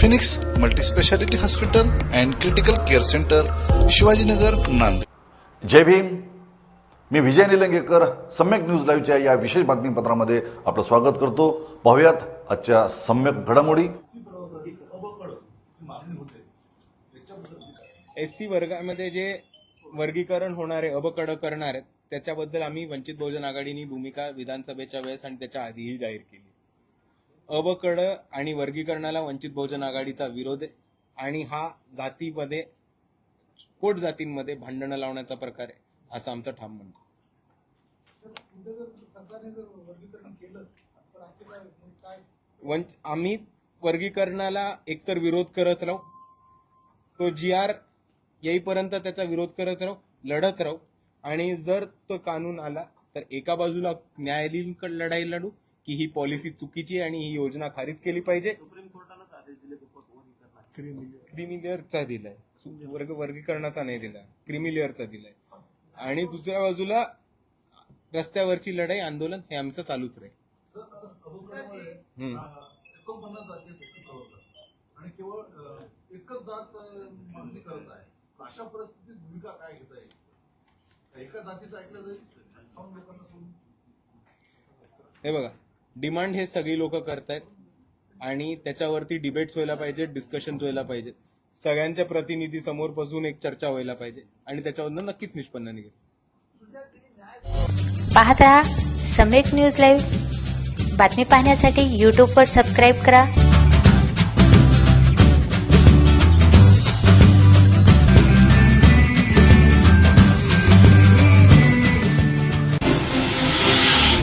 Phoenix multispeciality hospital and critical care centre Shivajinagar Nanded. जय भीम. मी Vijay Nilangekar Samyak news लाईव्हच्या या विशेष बातमीपत्रामध्ये आपलं स्वागत करतो. पाहुयात आजच्या सम्यक घडामोडी. एस सी वर्गामध्ये जे वर्गीकरण होणारे अबकड करणार आहेत त्याच्याबद्दल आम्ही वंचित बहुजन आघाडीनी भूमिका विधानसभेच्या वेळेस आणि त्याच्या आधीही जाहीर केली. अबकड आणि वर्गीकरणाला वंचित बहुजन आघाडीचा विरोध आहे आणि हा जातीमध्ये पोट जातींमध्ये भांडणं लावण्याचा प्रकार आहे असं आमचं ठाम म्हणणं वंच आम्ही वर्गीकरणाला एकतर विरोध करत राहू तो जी आर येईपर्यंत त्याचा विरोध करत राहू लढत राहू आणि जर तो कानून आला तर एका बाजूला न्यायालयीनकडे लढाई लढू की ही पॉलिसी चुकीची आहे आणि ही योजना खारिज केली पाहिजे. क्रिमिलिअरचा दिलाय. वर्ग वर्गीकरणाचा नाही दिला क्रिमिलिअरचा दिलाय. आणि दुसऱ्या बाजूला रस्त्यावरची लढाई आंदोलन हे आमचं चालूच राहील. आणि केवळ एकच जात मागणी करत आहे. अशा परिस्थितीत भूमिका काय घेता येईल? का एका जातीचं ऐकलं जाईल खाऊन लोकांना सोडून. हे बघा डिमांड हे सगळी लोक करतायत आणि त्याच्यावरती डिबेट्स व्हायला पाहिजे डिस्कशन व्हायला पाहिजे सगळ्यांच्या प्रतिनिधी समोर बसून एक चर्चा व्हायला पाहिजे आणि त्याच्यावरनं नक्कीच निष्पन्न निघेल. पाहत रहा सम्यक न्यूज लाईव्ह बातमी पाहण्यासाठी यूट्यूबवर सबस्क्राईब करा.